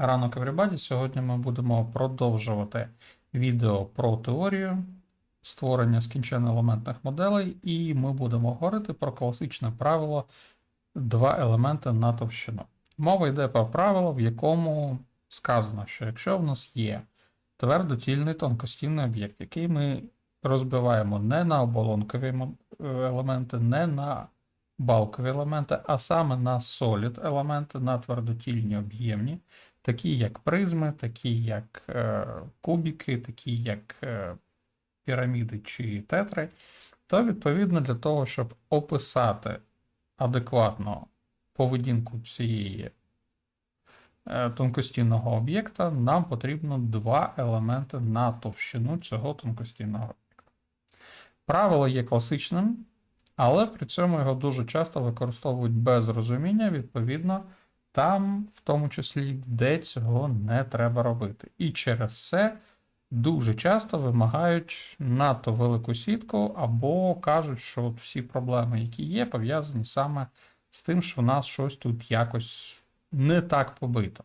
Ранок everybody. Сьогодні ми будемо продовжувати відео про теорію створення скінченно елементних моделей, і ми будемо говорити про класичне правило два елементи на товщину. Мова йде про правило, в якому сказано, що якщо в нас є твердоцільний тонкостінний об'єкт, який ми розбиваємо не на оболонкові елементи, не на балкові елементи, а саме на солід елементи, на твердотільні об'ємні, такі як призми, такі як е, кубики, такі як е, піраміди чи тетри, то відповідно для того, щоб описати адекватно поведінку цієї е, тонкостінного об'єкта, нам потрібно два елементи на товщину цього тонкостінного об'єкта. Правило є класичним, але при цьому його дуже часто використовують без розуміння, відповідно, там, в тому числі, де цього не треба робити. І через це дуже часто вимагають надто велику сітку, або кажуть, що от всі проблеми, які є, пов'язані саме з тим, що в нас щось тут якось не так побито.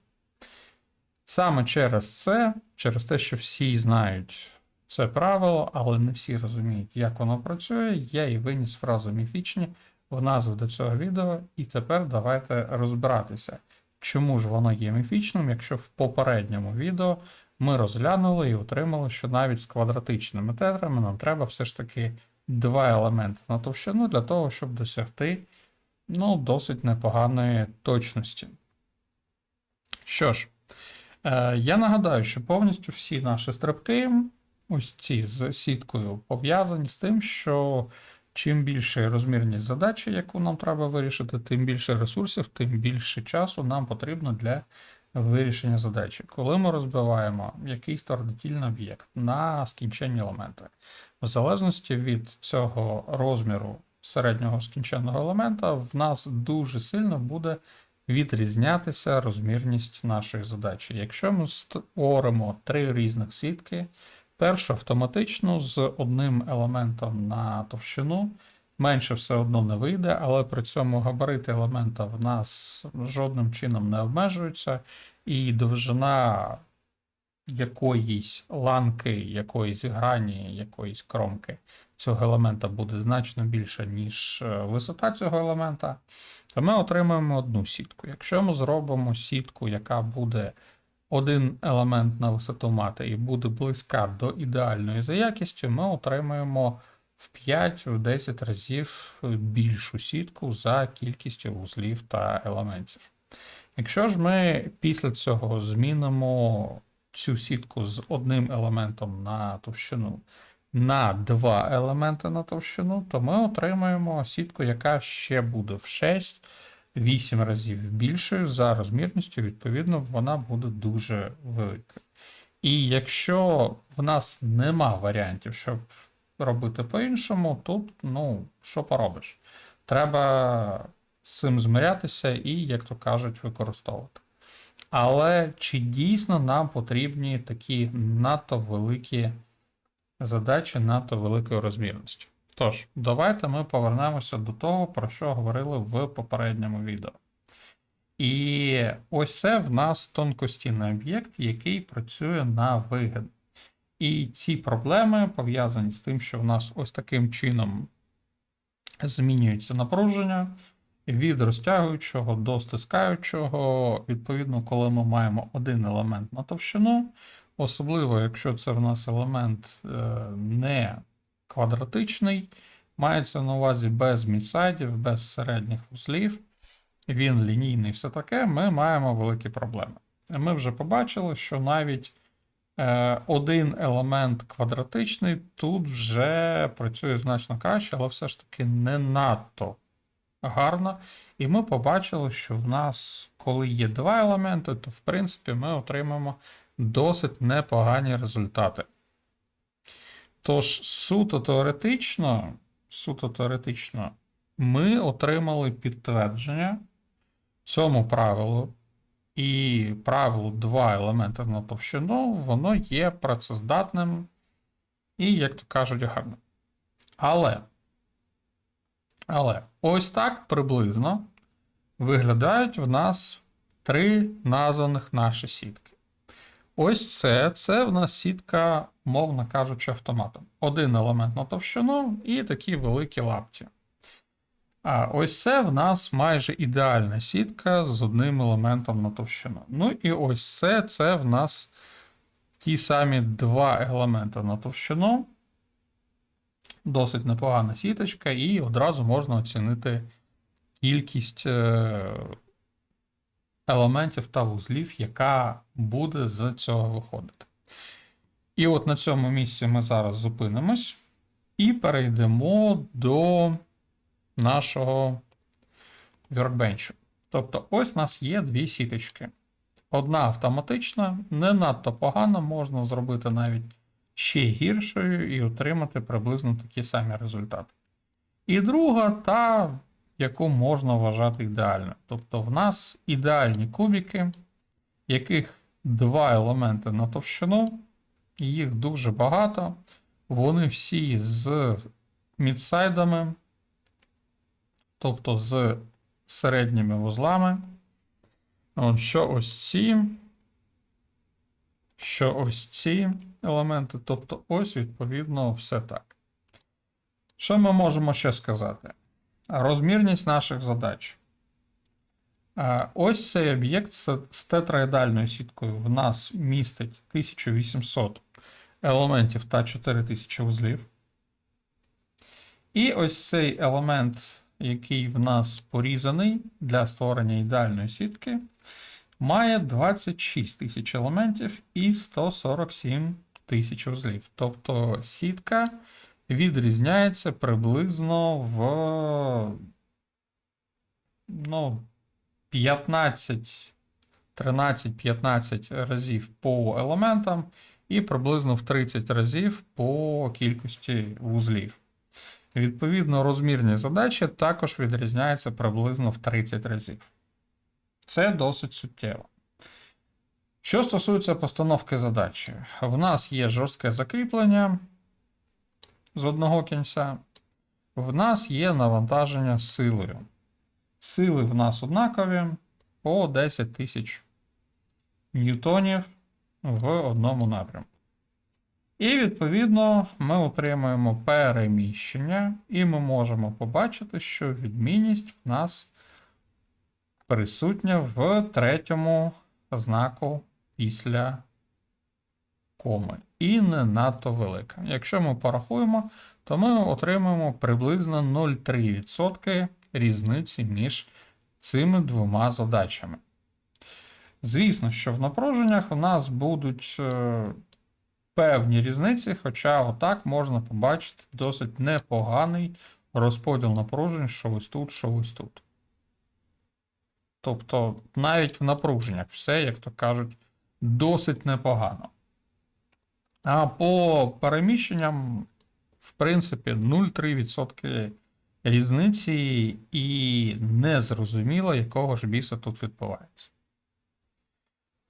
Саме через це, через те, що всі знають це правило, але не всі розуміють, як воно працює, я і виніс фразу міфічні в назву до цього відео, і тепер давайте розбиратися, чому ж воно є міфічним, якщо в попередньому відео ми розглянули і отримали, що навіть з квадратичними тетрами нам треба все ж таки два елементи на товщину для того, щоб досягти ну, досить непоганої точності. Що ж, е, я нагадаю, що повністю всі наші стрибки, ось ці з сіткою, пов'язані з тим, що чим більше розмірність задачі, яку нам треба вирішити, тим більше ресурсів, тим більше часу нам потрібно для вирішення задачі. Коли ми розбиваємо якийсь твердотільний об'єкт на скінченні елементи, в залежності від цього розміру середнього скінченного елемента, в нас дуже сильно буде відрізнятися розмірність нашої задачі. Якщо ми створимо три різних сітки, першу автоматично з одним елементом на товщину, менше все одно не вийде, але при цьому габарити елемента в нас жодним чином не обмежуються, і довжина якоїсь ланки, якоїсь грані, якоїсь кромки цього елемента буде значно більша, ніж е, висота цього елемента, то ми отримаємо одну сітку. Якщо ми зробимо сітку, яка буде один елемент на висоту мати і буде близька до ідеальної за якістю, ми отримаємо в 5-10 разів більшу сітку за кількістю вузлів та елементів. Якщо ж ми після цього змінимо цю сітку з одним елементом на товщину на два елементи на товщину, то ми отримаємо сітку, яка ще буде в 6-8 разів більшою за розмірністю, відповідно, вона буде дуже великою. І якщо в нас нема варіантів, щоб робити по-іншому, тут, ну, що поробиш? Треба з цим змирятися і, як то кажуть, використовувати. Але чи дійсно нам потрібні такі надто великі задачі надто великої розмірності? Тож, давайте ми повернемося до того, про що говорили в попередньому відео. І ось це в нас тонкостінний об'єкт, який працює на вигин. І ці проблеми пов'язані з тим, що в нас ось таким чином змінюється напруження від розтягуючого до стискаючого. Відповідно, коли ми маємо один елемент на товщину, особливо, якщо це в нас елемент е, не квадратичний, мається на увазі без мідсайдів, без середніх вузлів, він лінійний, все таке, ми маємо великі проблеми. Ми вже побачили, що навіть е, один елемент квадратичний тут вже працює значно краще, але все ж таки не надто гарно. І ми побачили, що в нас, коли є два елементи, то в принципі ми отримаємо досить непогані результати. Тож, суто теоретично, суто теоретично, ми отримали підтвердження цьому правилу. І правило два елементи на товщину, воно є працездатним і, як то кажуть, гарним. Але, але ось так приблизно виглядають в нас три названих наші сітки. Ось це, це в нас сітка, мовно кажучи, автоматом. Один елемент на товщину і такі великі лапті. А ось це в нас майже ідеальна сітка з одним елементом на товщину. Ну і ось це, це в нас ті самі два елементи на товщину. Досить непогана сіточка, і одразу можна оцінити кількість е, елементів та вузлів, яка буде з цього виходити. І от на цьому місці ми зараз зупинимось і перейдемо до нашого workbench. Тобто, ось у нас є дві сіточки. Одна автоматична, не надто погана, можна зробити навіть ще гіршою і отримати приблизно такі самі результати. І друга, та, яку можна вважати ідеальною. Тобто, в нас ідеальні кубики, яких два елементи на товщину, їх дуже багато. Вони всі з мідсайдами, тобто з середніми вузлами. Що ось ці, що ось ці елементи, тобто ось, відповідно, все так. Що ми можемо ще сказати? Розмірність наших задач. Ось цей об'єкт з з тетраедальною сіткою в нас містить 1800 елементів та 4000 вузлів. І ось цей елемент, який в нас порізаний для створення ідеальної сітки, має 26 тисяч елементів і 147 тисяч вузлів. Тобто сітка відрізняється приблизно в ну, 15, 13-15 разів по елементам, і приблизно в 30 разів по кількості вузлів. Відповідно, розмірні задачі також відрізняються приблизно в 30 разів. Це досить суттєво. Що стосується постановки задачі, в нас є жорстке закріплення з одного кінця, в нас є навантаження силою. Сили в нас однакові по 10 тисяч ньютонів в одному напрямку. І, відповідно, ми отримуємо переміщення, і ми можемо побачити, що відмінність в нас присутня в третьому знаку після коми. І не надто велика. Якщо ми порахуємо, то ми отримаємо приблизно 0,3% різниці між цими двома задачами. Звісно, що в напруженнях у нас будуть е, певні різниці, хоча отак можна побачити досить непоганий розподіл напружень, що ось тут, що ось тут. Тобто, навіть в напруженнях все, як то кажуть, досить непогано. А по переміщенням, в принципі, 0,3% різниці і не зрозуміло, якого ж біса тут відбувається.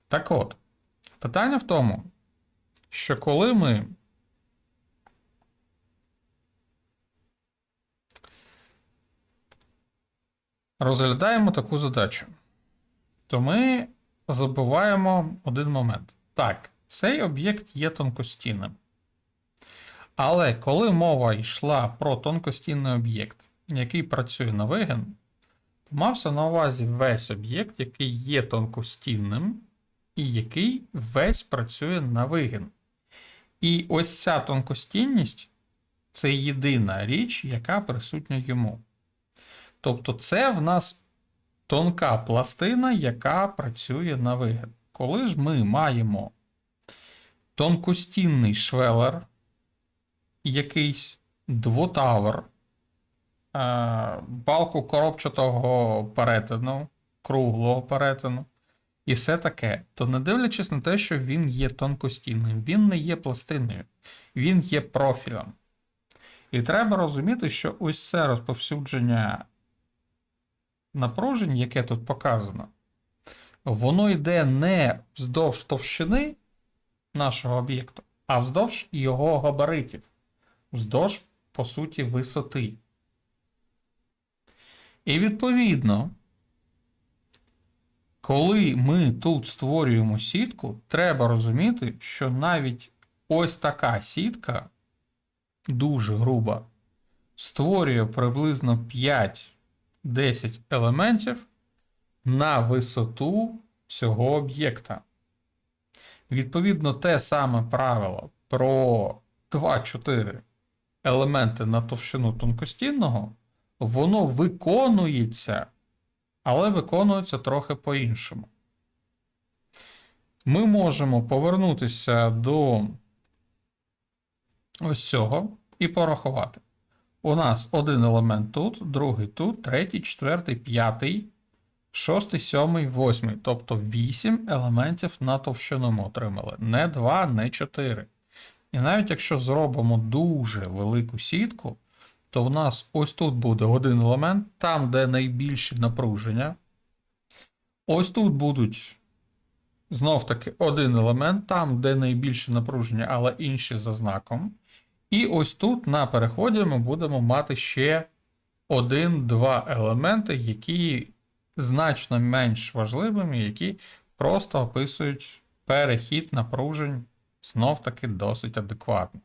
Так от, питання в тому, що коли ми розглядаємо таку задачу, то ми забуваємо один момент. Так, цей об'єкт є тонкостінним. Але коли мова йшла про тонкостінний об'єкт, який працює на вигін, то мався на увазі весь об'єкт, який є тонкостінним, і який весь працює на вигін. І ось ця тонкостінність це єдина річ, яка присутня йому. Тобто, це в нас тонка пластина, яка працює на вигін. Коли ж ми маємо тонкостінний швелер, якийсь двотавр, е, балку коробчатого перетину, круглого перетину, і все таке, то не дивлячись на те, що він є тонкостінним, він не є пластиною, він є профілем. І треба розуміти, що ось це розповсюдження напружень, яке тут показано, воно йде не вздовж товщини нашого об'єкту, а вздовж його габаритів, вздовж, по суті, висоти. І відповідно. Коли ми тут створюємо сітку, треба розуміти, що навіть ось така сітка, дуже груба, створює приблизно 5-10 елементів на висоту цього об'єкта. Відповідно, те саме правило про 2-4 елементи на товщину тонкостінного, воно виконується, але виконується трохи по-іншому. Ми можемо повернутися до ось цього і порахувати. У нас один елемент тут, другий тут, третій, четвертий, п'ятий, шостий, сьомий, восьмий. Тобто 8 елементів на товщину ми отримали. Не 2, не 4. І навіть якщо зробимо дуже велику сітку, то в нас ось тут буде один елемент, там, де найбільше напруження. Ось тут будуть знов таки один елемент, там, де найбільше напруження, але інші за знаком. І ось тут на переході ми будемо мати ще один-два елементи, які значно менш важливими, які просто описують перехід напружень знов таки досить адекватно.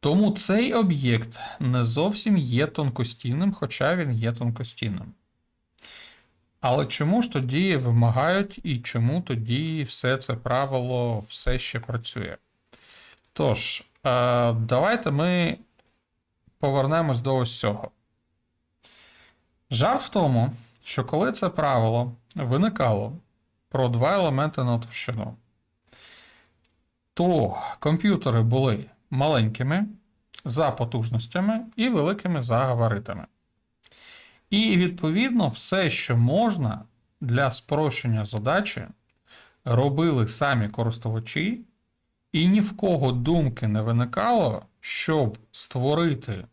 Тому цей об'єкт не зовсім є тонкостінним, хоча він є тонкостінним. Але чому ж тоді вимагають і чому тоді все це правило все ще працює? Тож, е, давайте ми повернемось до ось цього. Жарт в тому, що коли це правило виникало про два елементи на товщину, то комп'ютери були маленькими за потужностями і великими за габаритами. І, відповідно, все, що можна для спрощення задачі, робили самі користувачі, і ні в кого думки не виникало, щоб створити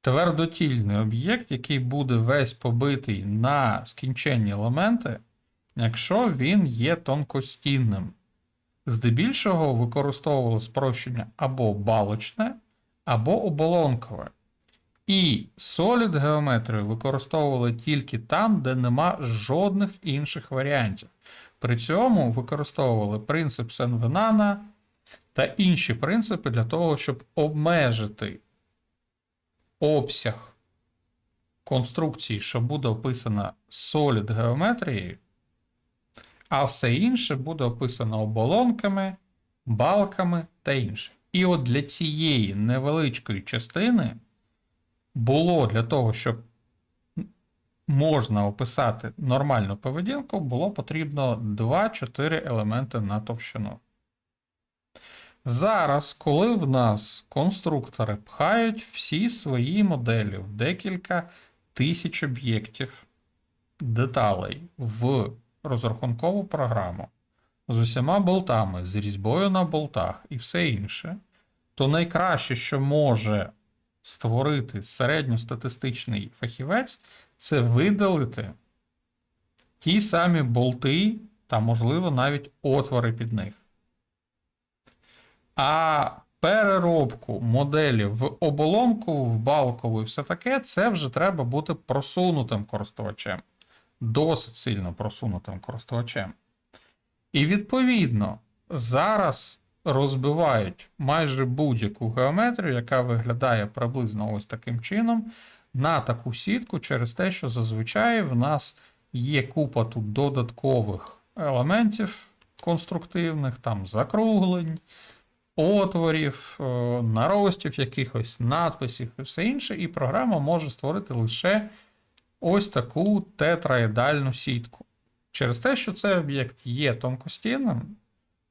твердотільний об'єкт, який буде весь побитий на скінченні елементи, якщо він є тонкостінним. Здебільшого використовували спрощення або балочне, або оболонкове. І Solid геометрію використовували тільки там, де нема жодних інших варіантів. При цьому використовували принцип Сен-Венана та інші принципи для того, щоб обмежити обсяг конструкції, що буде описана Solid геометрією, а все інше буде описано оболонками, балками та інше. І от для цієї невеличкої частини було для того, щоб можна описати нормальну поведінку, було потрібно 2-4 елементи на товщину. Зараз, коли в нас конструктори пхають всі свої моделі в декілька тисяч об'єктів деталей в розрахункову програму з усіма болтами, з різьбою на болтах і все інше, то найкраще, що може створити середньостатистичний фахівець, це видалити ті самі болти та, можливо, навіть отвори під них. А переробку моделі в оболонку, в балкову і все таке, це вже треба бути просунутим користувачем. Досить сильно просунутим користувачем. І відповідно, зараз розбивають майже будь-яку геометрію, яка виглядає приблизно ось таким чином, на таку сітку через те, що зазвичай в нас є купа тут додаткових елементів конструктивних, там закруглень, отворів, е, наростів, якихось надписів і все інше, і програма може створити лише ось таку тетраедальну сітку. Через те, що цей об'єкт є тонкостінним,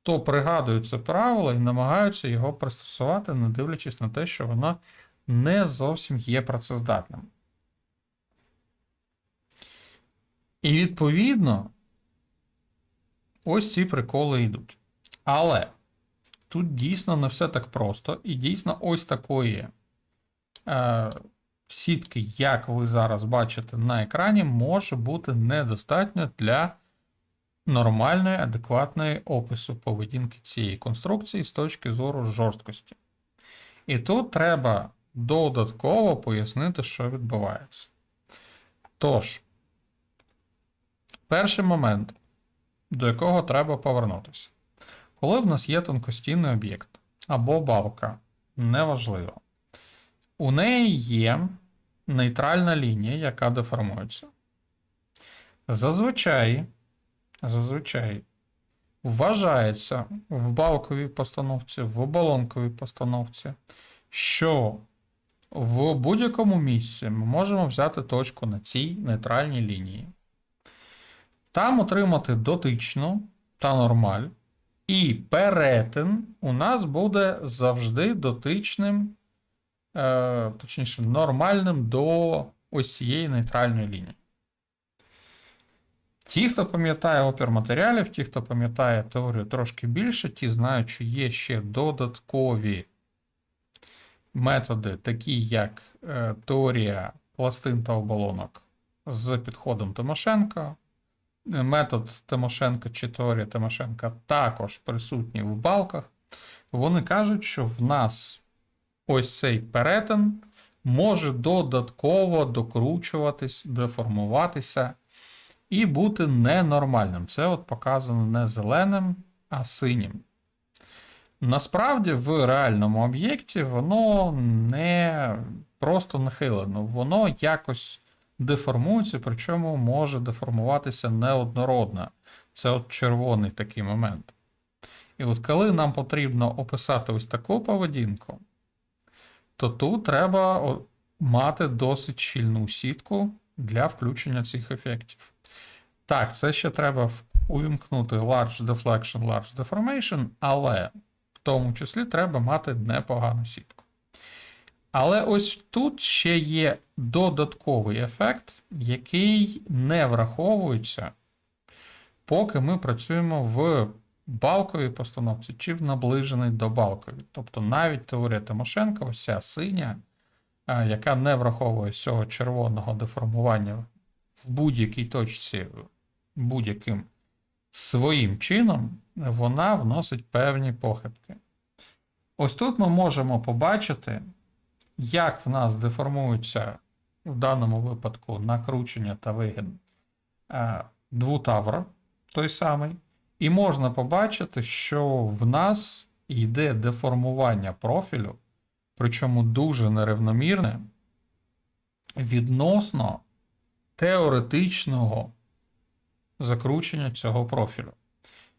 то пригадують це правило і намагаються його пристосувати, не дивлячись на те, що воно не зовсім є працездатним. І відповідно, ось ці приколи йдуть. Але тут дійсно не все так просто, і дійсно ось такої е, сітки, як ви зараз бачите на екрані, може бути недостатньо для нормальної, адекватної опису поведінки цієї конструкції з точки зору жорсткості. І тут треба додатково пояснити, що відбувається. Тож, перший момент, до якого треба повернутися. Коли в нас є тонкостінний об'єкт або балка, неважливо, у неї є нейтральна лінія, яка деформується. Зазвичай, зазвичай вважається в балковій постановці, в оболонковій постановці, що в будь-якому місці ми можемо взяти точку на цій нейтральній лінії. Там отримати дотичну та нормаль. І перетин у нас буде завжди дотичним, е, точніше, нормальним до ось нейтральної лінії. Ті, хто пам'ятає опір матеріалів, ті, хто пам'ятає теорію трошки більше, ті знають, що є ще додаткові методи, такі як е, теорія пластин та оболонок з підходом Тимошенка. Метод Тимошенка чи теорія Тимошенка також присутні в балках. Вони кажуть, що в нас ось цей перетин може додатково докручуватись, деформуватися і бути ненормальним. Це от показано не зеленим, а синім. Насправді, в реальному об'єкті воно не просто нахилено, воно якось деформується, причому може деформуватися неоднородно. Це от червоний такий момент. І от коли нам потрібно описати ось таку поведінку, то тут треба мати досить щільну сітку для включення цих ефектів. Так, це ще треба увімкнути Large Deflection, Large Deformation, але в тому числі треба мати непогану сітку. Але ось тут ще є додатковий ефект, який не враховується, поки ми працюємо в балковій постановці чи в наближеній до балковій. Тобто навіть теорія Тимошенка, ось синя, яка не враховує цього червоного деформування в будь-якій точці будь-яким своїм чином, вона вносить певні похибки. Ось тут ми можемо побачити, як в нас деформується в даному випадку накручення та вигін е, двутавр, той самий. І можна побачити, що в нас йде деформування профілю, причому дуже нерівномірне, відносно теоретичного закручення цього профілю.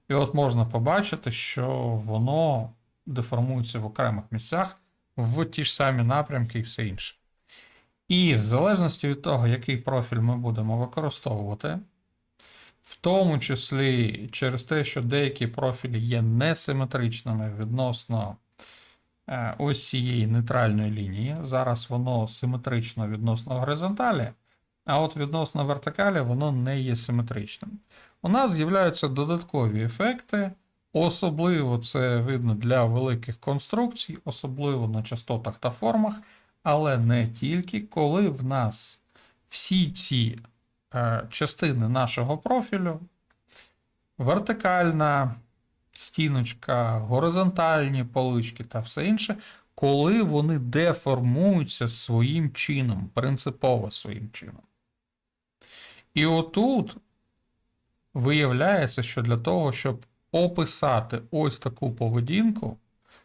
І от можна побачити, що воно деформується в окремих місцях в ті ж самі напрямки і все інше. І в залежності від того, який профіль ми будемо використовувати, в тому числі через те, що деякі профілі є несиметричними відносно е, ось цієї нейтральної лінії. Зараз воно симетрично відносно горизонталі, а от відносно вертикалі воно не є симетричним. У нас з'являються додаткові ефекти, особливо це видно для великих конструкцій, особливо на частотах та формах, але не тільки, коли в нас всі ці е, частини нашого профілю, вертикальна стіночка, горизонтальні полички та все інше, коли вони деформуються своїм чином, принципово своїм чином. І отут виявляється, що для того, щоб описати ось таку поведінку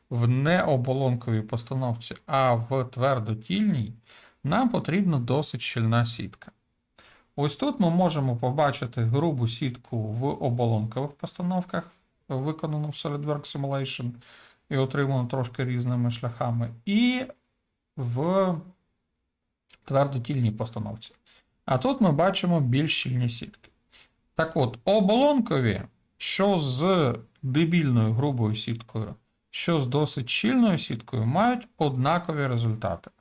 в необолонковій постановці, а в твердотільній, нам потрібна досить щільна сітка. Ось тут ми можемо побачити грубу сітку в оболонкових постановках, виконану в SolidWorks Simulation і отриману трошки різними шляхами, і в твердотільній постановці. А тут ми бачимо більш щільні сітки. Так от, оболонкові, що з дебільною грубою сіткою, що з досить щільною сіткою, мають однакові результати.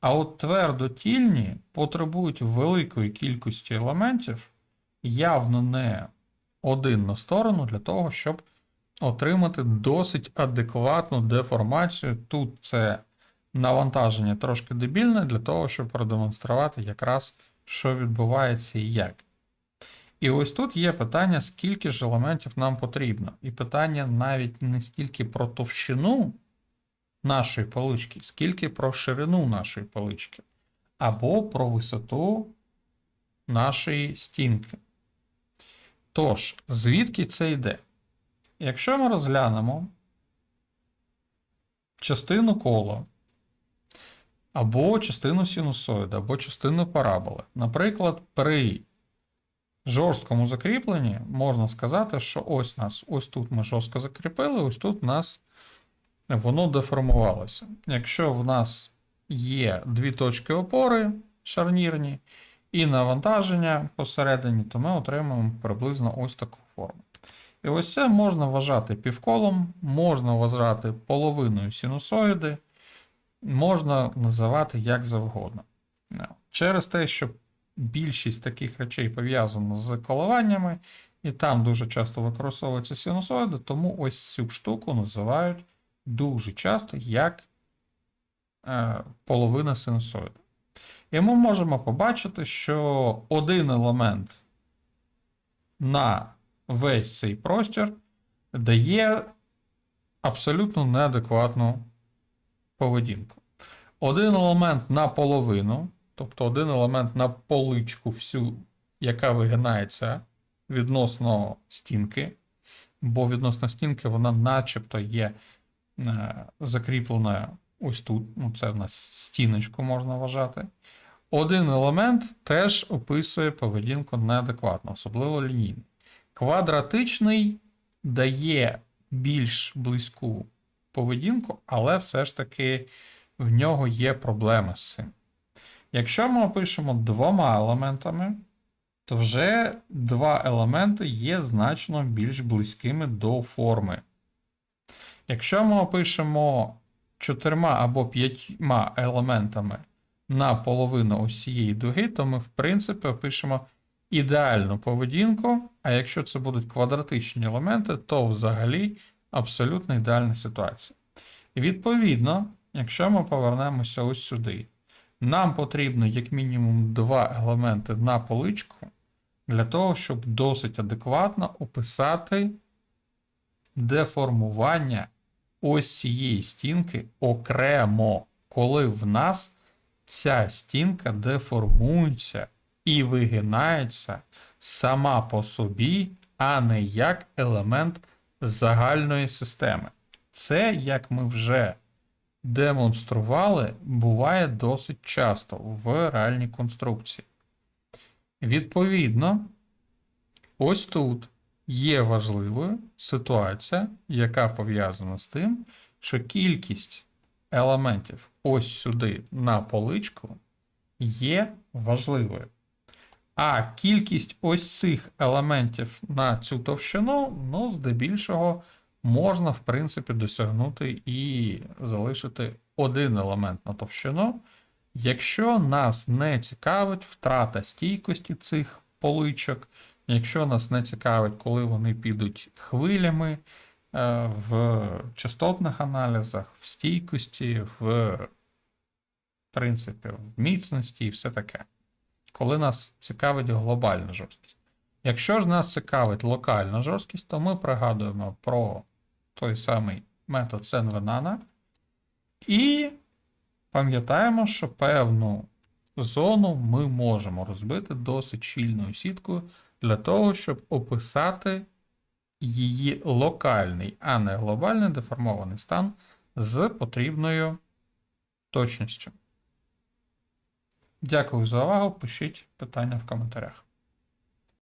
А от твердотільні потребують великої кількості елементів, явно не один на сторону, для того, щоб отримати досить адекватну деформацію. Тут це навантаження трошки дебільне, для того, щоб продемонструвати якраз, що відбувається і як. І ось тут є питання, скільки ж елементів нам потрібно. І питання навіть не стільки про товщину нашої палички, скільки про ширину нашої палички, або про висоту нашої стінки. Тож, звідки це йде? Якщо ми розглянемо частину кола, або частину синусоїда, або частину параболи. Наприклад, при жорсткому закріпленні можна сказати, що ось нас, ось тут ми жорстко закріпили, ось тут нас воно деформувалося. Якщо в нас є дві точки опори шарнірні і навантаження посередині, то ми отримаємо приблизно ось таку форму. І ось це можна вважати півколом, можна вважати половиною синусоїди, можна називати як завгодно. Через те, що більшість таких речей пов'язана з коливаннями, і там дуже часто використовуються синусоїди, тому ось цю штуку називають дуже часто як е, половина синусоїду. І ми можемо побачити, що один елемент на весь цей простір дає абсолютно неадекватну поведінку. Один елемент на половину, тобто один елемент на поличку всю, яка вигинається відносно стінки, бо відносно стінки вона начебто є е, закріплена ось тут. Ну, це в нас стіночку можна вважати. Один елемент теж описує поведінку неадекватно, особливо лінійний. Квадратичний дає більш близьку поведінку, але все ж таки в нього є проблеми з цим. Якщо ми опишемо двома елементами, то вже два елементи є значно більш близькими до форми. Якщо ми опишемо чотирма або п'ятьма елементами на половину ось цієї дуги, то ми, в принципі, опишемо ідеальну поведінку, а якщо це будуть квадратичні елементи, то взагалі абсолютно ідеальна ситуація. Відповідно, якщо ми повернемося ось сюди, нам потрібно як мінімум два елементи на поличку для того, щоб досить адекватно описати деформування ось цієї стінки окремо, коли в нас ця стінка деформується і вигинається сама по собі, а не як елемент загальної системи. Це, як ми вже демонстрували, буває досить часто в реальній конструкції. Відповідно, ось тут є важливою ситуація, яка пов'язана з тим, що кількість елементів ось сюди на поличку є важливою. А кількість ось цих елементів на цю товщину, ну, здебільшого, можна, в принципі, досягнути і залишити один елемент на товщину. Якщо нас не цікавить втрата стійкості цих поличок, якщо нас не цікавить, коли вони підуть хвилями е, в частотних аналізах, в стійкості, в принципі, в міцності і все таке коли нас цікавить глобальна жорсткість. Якщо ж нас цікавить локальна жорсткість, то ми пригадуємо про той самий метод Сенвенана і пам'ятаємо, що певну зону ми можемо розбити досить щільною сіткою для того, щоб описати її локальний, а не глобальний деформований стан з потрібною точністю. Дякую за увагу. Пишіть питання в коментарях.